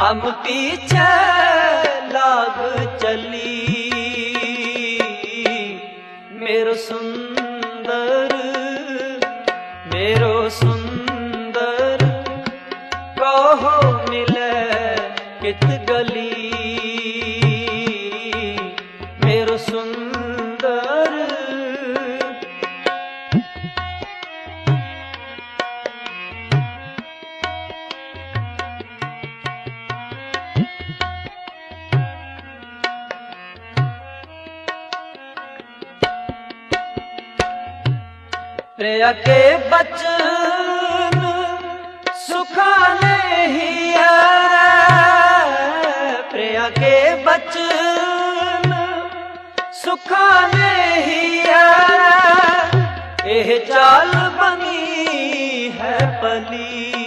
हम पीछे लाग चली मेरो सुंदर मेरो सुंदर कहो मिले कित गली मेरो सुंदर ਪ੍ਰਿਆ ਕੇ ਬਚਨ ਸੁਖਾ ਨਹੀਂ ਆਰੇ ਪ੍ਰਿਆ ਕੇ ਬਚਨ ਸੁਖਾ ਨਹੀਂ ਆਰੇ ਇਹ ਚਾਲ ਬਣੀ ਹੈ ਪਲੀ।